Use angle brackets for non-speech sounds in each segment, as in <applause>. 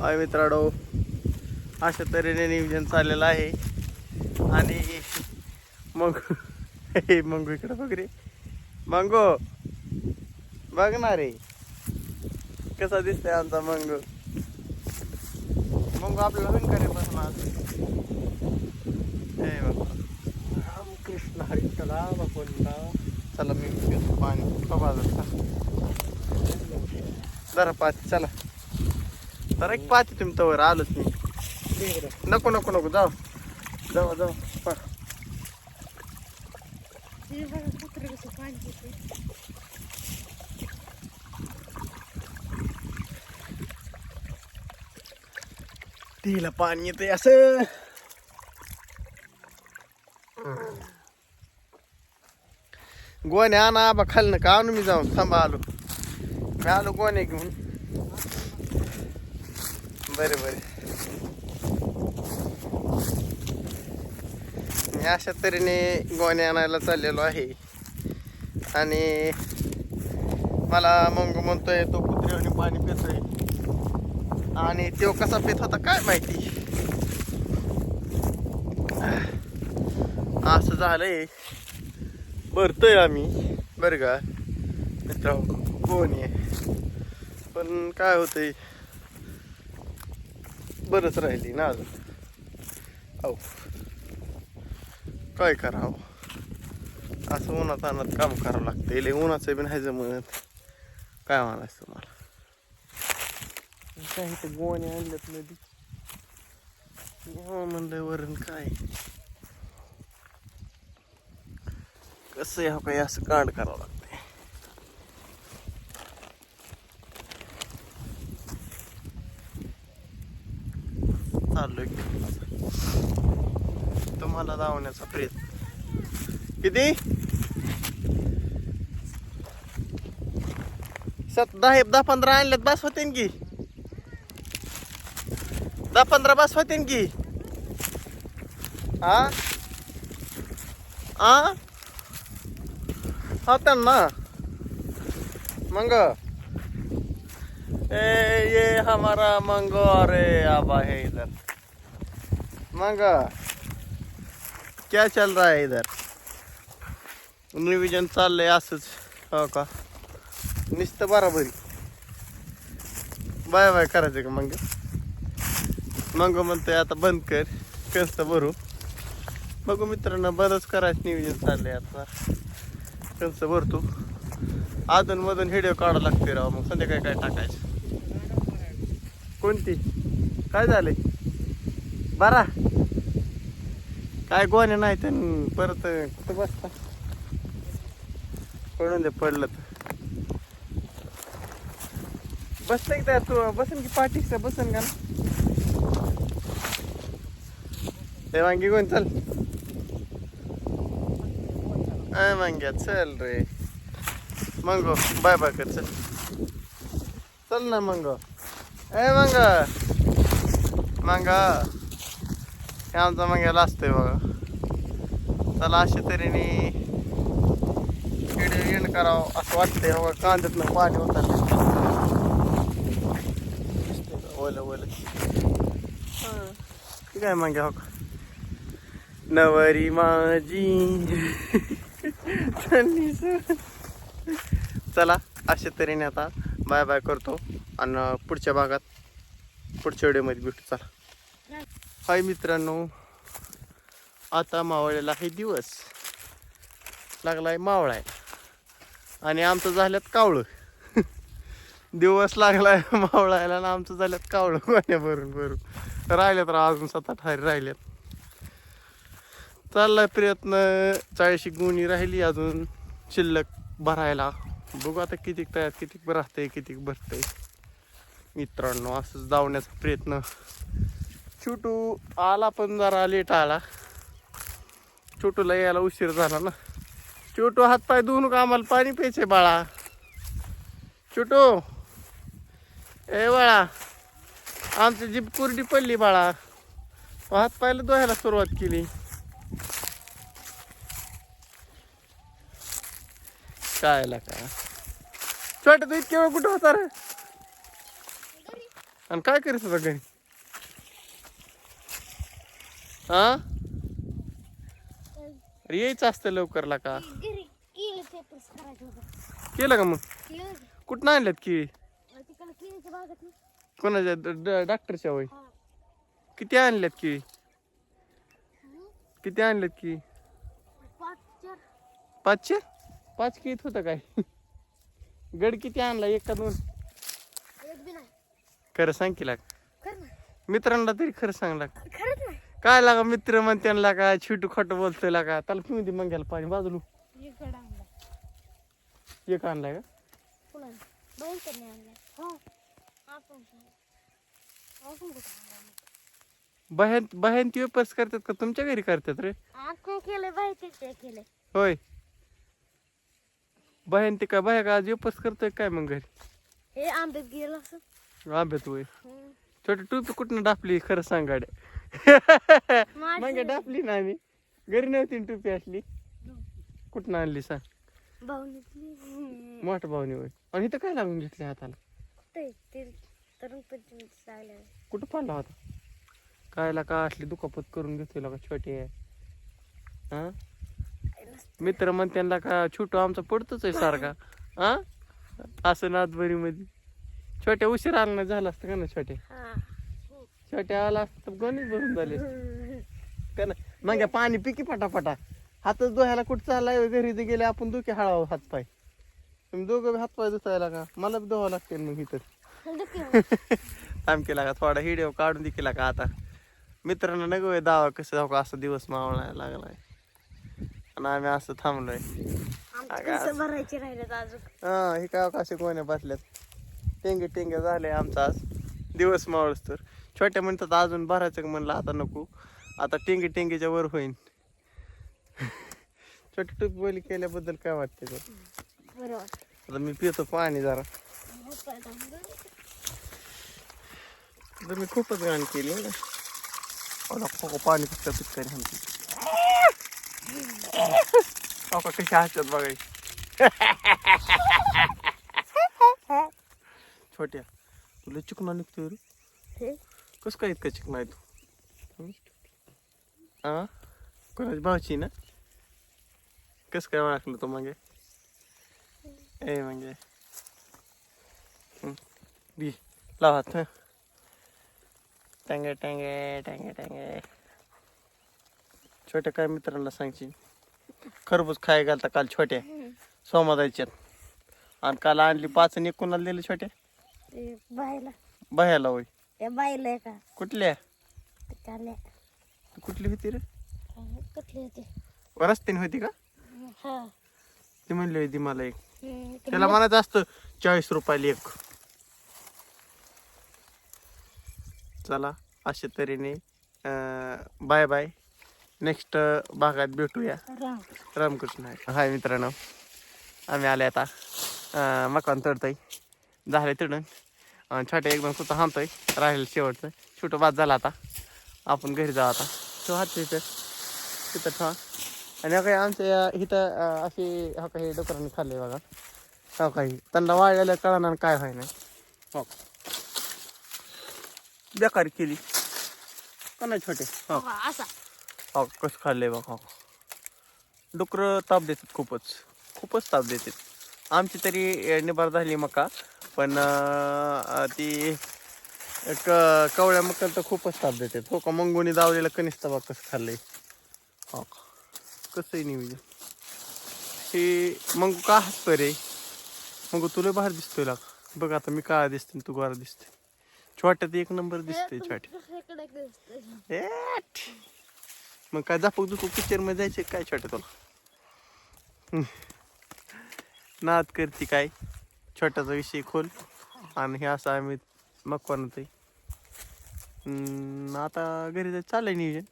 हाय मित्रांनो. अशा तऱ्हेने नियोजन चाललेलं आहे. आणि मग हे मंगू इकडं बघ रे. मंगो बघ ना रे. कसा दिसतंय आमचा मंगो? मंगू आपल्याला होईन करे रे बसून आज. हे बाबा कृष्ण हरिष्ठला चला मी पाणी. बाबा जरा पाच चला. जरा एक तुम्ही तवर आलोच मी. नको नको नको जाऊ. जाऊ जाऊ तिला पाणी येते असं. गोण्या आणा बा खालनं का आणू मी जाऊन? थांबा आलो. मी आलो गोण्या घेऊन. बरे बरे. मी अशा तऱ्हेने गोण्या आणायला चाललेलो आहे. आणि मला मंग म्हणतोय तो कुत्रीवरून पाणी पितोय. आणि तो कसा पित होता काय माहिती? असं झालंय. भरतोय आम्ही. बरं का? मित्र कोण आहे पण काय होतंय? बरंच राहिली ना अजून. अहो काय करावं? असं उन्हात आणत काम करावं लागतं लय उन्हाचं बी नाही जमत. काय म्हणायचं तुम्हाला? काय इथं गोवाने आणल्यात नदी हो म्हणलं वरण काय? कसं या काही असं कांड करावं लागतंय. चाललोय तुम्हाला धावण्याचा प्रयत्न. किती? सात दहा दहा पंधरा आणल्यात बस होते की. दहा पंधरा बस होते की. हा हा होत्या ना मंग? ए ये हमारा मंगो अरे आबा हे इधर. मग क्या चल रहा है इधर? निविजन चाललंय असंच. हो का? नुसतं बराबरी. बाय बाय करायचं का मग? मग म्हणतोय आता बंद कर. कसं भरू? बघू मित्रांनो बरंच करायचं नियोजन चाललंय आता. कंस भरतो अधून मधून व्हिडिओ काढावं लागते राव. मग संध्याकाळी काय टाकायचं? कोणती? काय झालंय? बरा. काय गोण्या नाही तर परत कुठं बसता? पडून दे पडलं तर. बसतं की त्या तू बसन की पाठीचं बसन का ना? ते वांगी कोण चल. अय मांग्या चल रे. मंगो बाय बाय कर चल. चल ना मंगो. ए मंग. मंगा. हे आमचा मग याला असतंय बघा. चला अशा तऱ्हेने व्हिडिओ एंड करावं असं वाटतंय. बघा कांद्यातनं पाणी उतरलं ओलं ओलं. ठीक आहे मग हो. नवरी माझी. चालली सर. चला अशा तऱ्हेने आता बाय बाय करतो. आणि पुढच्या भागात पुढच्या व्हिडिओमध्ये भेटू. चला. हाय मित्रांनो आता मावळलेला आहे दिवस. लागलाय मावळाय आणि आमचं झाल्यात कावळं. <laughs> दिवस लागलाय मावळायला आणि आमचं झाल्यात कावळं. <laughs> पाण्या भरून भरून. राहिल्यात रा अजून सात आठ हारी राहिल्यात. चाललाय प्रयत्न. चाळीशी गुणी राहिली अजून. शिल्लक भरायला. बघू आता कितीक तयार कितीक राहतंय कितीक भरतंय. मित्रांनो असंच धावण्याचा प्रयत्न. छोटू आला पण जरा लेट आला. छोटूला यायला उशीर झाला ना. छोटू हातपाय धुवून का आम्हाला पाणी प्यायचे बाळा? छोटू ए बाळा आमची जीप कुरडी पडली बाळा. हात पायला धुवायला सुरुवात केली. काय का? छोटे तू इतके वेळ कुठं होता रे? आणि काय करत होता घरी? हा? यायचं असतं लवकरला का? केलं का मग? कुठं आणल्यात की? ना. कोणाच्या? डॉक्टरच्या वय किती आणल्यात की? किती आणल्यात की? पाच चार. पाचशे पाच किती होतं काय? गड किती आणला? एक का दोन? खरं सांग की लाग. मित्रांना तरी खरं सांग लाग. काय लागा मित्र म्हणते लागा छोटू खोटं बोलतोय लागा. त्याला पिऊ दे मग घ्यायला पाणी बाजूलू. एक आणलाय का? बह्यान बह्यान ती वेपर्स करतात का? तुमच्या घरी करतात रे. केलं होय. बह्यान ते काय बाह्या का आज वेपर्स करतोय काय मग घरी? हे आंब्यात गेलं आंब्यात होय. छोटी टूपी कुठनं डापली खरं सांग गाड्या. <laughs> मग डापली ना आम्ही. घरी नव्हती ना टोपी असली. कुठनं आणली सांग. मोठ्या भावनी होय. आणि इथं काय लागून घेतले हाताला? तरुण कुठं पाडला होता? कायला का असली दुखापत करून घेतलेला का छोटी आहे? हा? मित्र मग त्यांना का छोटू आमचा पडतोच आहे सारखा. हा? असं नादबरी मध्ये छोट्या उशीर आला नाही झाला असतं का ना छोटे हा. छोट्या आला असतं गणित भरून झाले. का ना मग पाणी पिकी पटापटा हातच धुवायला कुठं चाललाय? घरी ते गेले आपण दुखे हळावं हात पाय तुम्ही दोघं हात पाय धुतायला का? मला बी धुवावं लागते मग इथं. <laughs> थांब केला का? थोडा हिडिओ काढून दे केला का आता? मित्रांनो नको दावा कसं जाऊ का असा दिवस मावळायला लागलाय. आणि आम्ही असं थांबलोय. हा हे काय कसे कोण्या बसल्यात? टेंगे टेंगे झाले आमचा आज. दिवस मावळस तर. छोट्या म्हणतात अजून भरायचं का? म्हणलं आता नको. आता टेंगे टेंगेच्या वर होईन. छोटी टूप बोली केल्याबद्दल काय वाटते तर आता मी पितो पाणी जरा. तर मी खूपच घाण केली ना. नको पाणी पिक्का पिक्का म्हणते अहो, का कशी हसतात बघाय छोट्या तुला चिकना निघतोय रे? कसं काय इतका चिकना आहे तू? हं? कोणाची भावची ना? कसं काय ओळखलं तू मागे? ए म्हणजे. बी लावात हं. टांगे टांगे टांगे टांगे. छोट्या काय मित्रांना सांगची खरबूज खाय घालता काल छोट्या. सोमा जायच्यात आणि काल आणली पाच आणि कोणाला दिली छोट्या. बाह्याला होय. त्या आहे का कुठल्या? ते काल्या कुठली होती रे? कुठले होते? रस्त्याने होती का? हा. ती म्हणली होती मला एक. हम्म, ते त्याला म्हणायचं असतं चाळीस रुपयाला एक. चला अशा तऱ्हेने बाय बाय नेक्स्ट भागात भेटूया. राम. रामकृष्ण. हाय मित्रांनो. आम्ही आले आता अं, मकान तोडतोय. झाले तिडून. छोट्या एकदम सुद्धा हाणतोय राहिलं शेवटचं. छोटं बाद झाला आता. आपण घरी जाऊ आता. तो हात तिथं. तिथं ठेवा. आणि काही आमच्या इथं अशी हा काही डोकरांनी खाल्ले बघा. हो काही. त्यांना वाळलेलं कळणार काय व्हाय नाही हो. बेकारी केली. का नाही छोटे? हो. असा. हो कसं खाल्लंय बघ. हो. डुकरं ताप देतात खूपच. खूपच ताप देतात. आमची तरी निबार झाली मका. पण ती क कवळ्या मक्कल तर खूपच ताप देते. हो का? मंगोनी दावलेलं कनिष्ठ बघ कसं खाल्लंय? हो का? कसंही नियोजन? हे मग का हसतो रे? मग तुला बाहेर दिसतोय लाग. बघ आता मी काळा दिसते तू गोरा दिसते छोट्यात एक नंबर दिसते छोट्या. मग काय जापक दुपक पिक्चरमध्ये जायचे काय छोट्या तुला? नाद करते काय? छोट्याचा विषय खोल. आणि हे असं आम्ही मकवान आता घरी जायचं चाललंय नियोजन.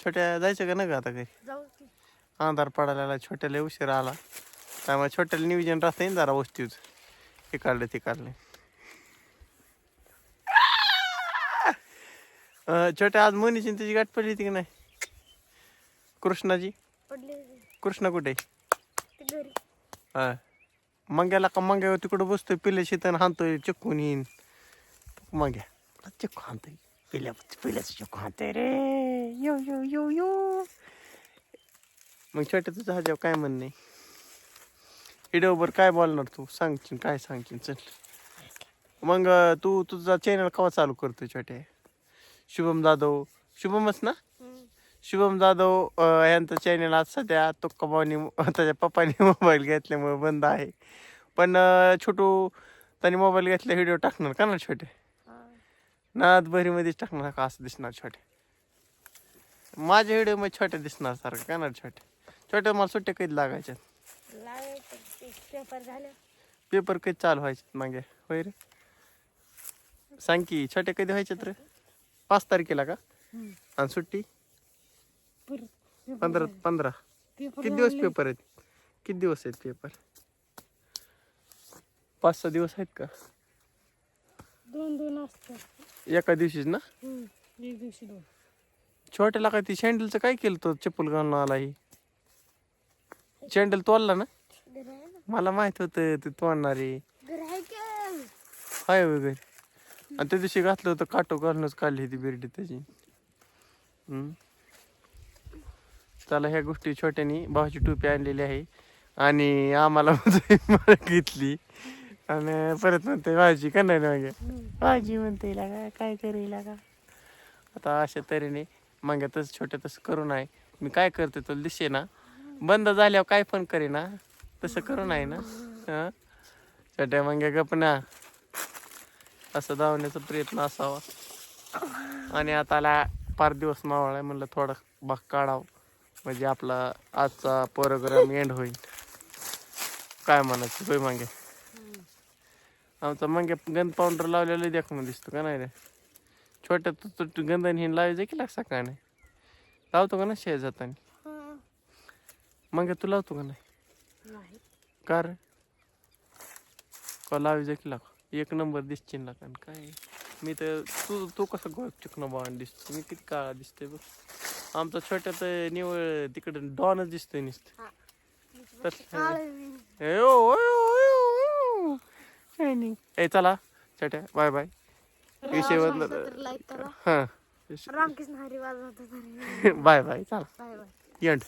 छोट्या जायचं का नका आता घरी. अंधार पडायला छोट्याला उशीर आला. त्यामुळे छोट्याला नियोजन राहतं ना जरा वस्तूच. हे काढलं ते काढलं छोट्या आज मोनीची त्याची गाठ पडली होती की नाही? कृष्णाची. कृष्ण कुठे? ते हा. मंग्याला का मंग्यावर तिकडं बसतोय पिल्या शेतान हाणतोय चिकून येईन. मंग्या चिक्कू हाणतोय. पिल्या पिल्याचं चिक्कू हाणतोय रे. यो यो यो यो. मग छोट्या तुझं हजाव काय म्हणणे? इडोबर काय बोलणार तू? सांगशील काय सांगशील? चल. मग तू तुझा चॅनल केव्हा चालू करतोय छोट्या? शुभम जाधव. शुभमच ना? शुभम जाधव यांचं चॅनल आज सध्या तो कमावणी त्याच्या पप्पाने मोबाईल घेतल्यामुळे बंद आहे. पण छोटू त्याने मोबाईल घेतला व्हिडिओ टाकणार का ना छोटे. नाद भरीमध्येच टाकणार का असं दिसणार छोटे? माझ्या व्हिडिओमध्ये छोटे दिसणार सारखं का ना छोटे? छोटे मला सुट्टे कधी ते पेपर झालं पेपर कधी चालू व्हायचे मागे? होय रे? सांग की छोटे कधी व्हायचे रे? पाच तारखेला का? आणि सुट्टी? पंधरा पंधरा. किती दिवस पेपर आहेत? किती दिवस आहेत पेपर? पाच सहा दिवस आहेत का? दोन दोन असतात. एका दिवशीच ना? एक दिवशी दोन. छोट्याला काय ती सँडलचं काय केलं तो चप्पल घालून आला ही? सँडल तोडला ना? मला माहीत होतं ते तोडणार. हाय वगैरे आणि त्या दिवशी घातलं होतं काटो घालूनच काढली ती बिर्डी त्याची. त्याला ह्या गोष्टी छोट्यानी भावाची टोपी आणलेली आहे. आणि आम्हाला <laughs> घेतली. आणि परत म्हणते भाजी का नाही मागे. भाजी म्हणते का काय करेल का आता अशा तऱ्हेने माग्यातच छोट्यातच करून आहे मी काय करते तुला दिसे ना बंद झाल्यावर काय पण करे ना तसं करून आहे ना. हा? छोट्या मांग्या गप ना. असं धावण्याचा प्रयत्न असावा. आणि आता आला पाच दिवस मावळ आहे म्हणलं थोडा भाग काढावं. म्हणजे आपला आजचा प्रोग्राम एंड होईल. काय म्हणायचं? होय मागे. आमचा मागे गंध पावडर लावलेलं देखून दिसतो का नाही रे? छोट्या तू तू गंधन हिन लावायचं की लाग सकाळने लावतो का ना शेत जाताना मग तू लावतो का नाही? नाही. का रे? का लावायचं की लाग? एक नंबर ना कारण काय? मी तर तू तू कसं गोळ चिकन बाण दिसतो? मी किती काळा दिसतोय बघ. आमचा छोट्यात निवळ तिकडे डॉनच दिसतोय नुसतं. ए चला छोट्या बाय बाय. विषय बदल हां रामकृष्ण हरी बाय बाय चला. एंड